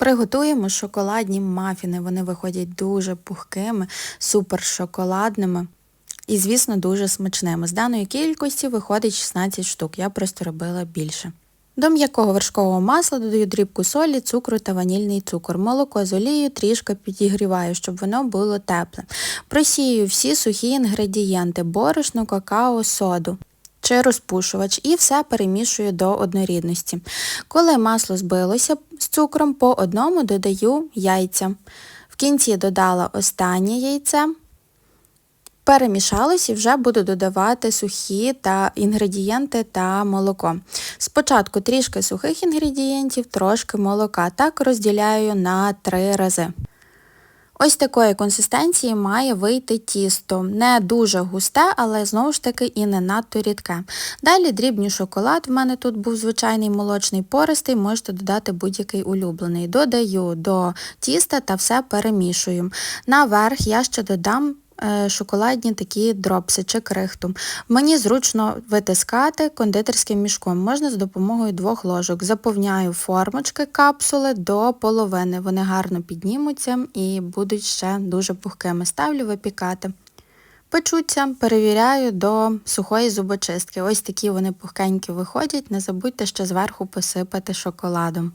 Приготуємо шоколадні мафіни. Вони виходять дуже пухкими, супер шоколадними і, звісно, дуже смачними. З даної кількості виходить 16 штук. Я просто робила більше. До м'якого вершкового масла додаю дрібку солі, цукру та ванільний цукор. Молоко з олією трішки підігріваю, щоб воно було тепле. Просію всі сухі інгредієнти борошно, какао, соду чи розпушувач і все перемішую до однорідності. Коли масло збилося цукром, по одному додаю яйця. В кінці додала останнє яйце. Перемішалось і вже буду додавати сухі та інгредієнти та молоко. Спочатку трішки сухих інгредієнтів, трошки молока. Так розділяю на три рази. Ось такої консистенції має вийти тісто. Не дуже густе, але знову ж таки і не надто рідке. Далі дрібний шоколад, в мене тут був звичайний молочний пористий, можете додати будь-який улюблений. Додаю до тіста та все перемішую. Наверх я ще додам шоколадні такі дропси чи крихту. Мені зручно витискати кондитерським мішком, можна з допомогою двох ложок. Заповняю формочки капсули до половини. Вони гарно піднімуться і будуть ще дуже пухкими. Ставлю випікати. Печуться, перевіряю до сухої зубочистки. Ось такі вони пухкенькі виходять. Не забудьте ще зверху посипати шоколадом.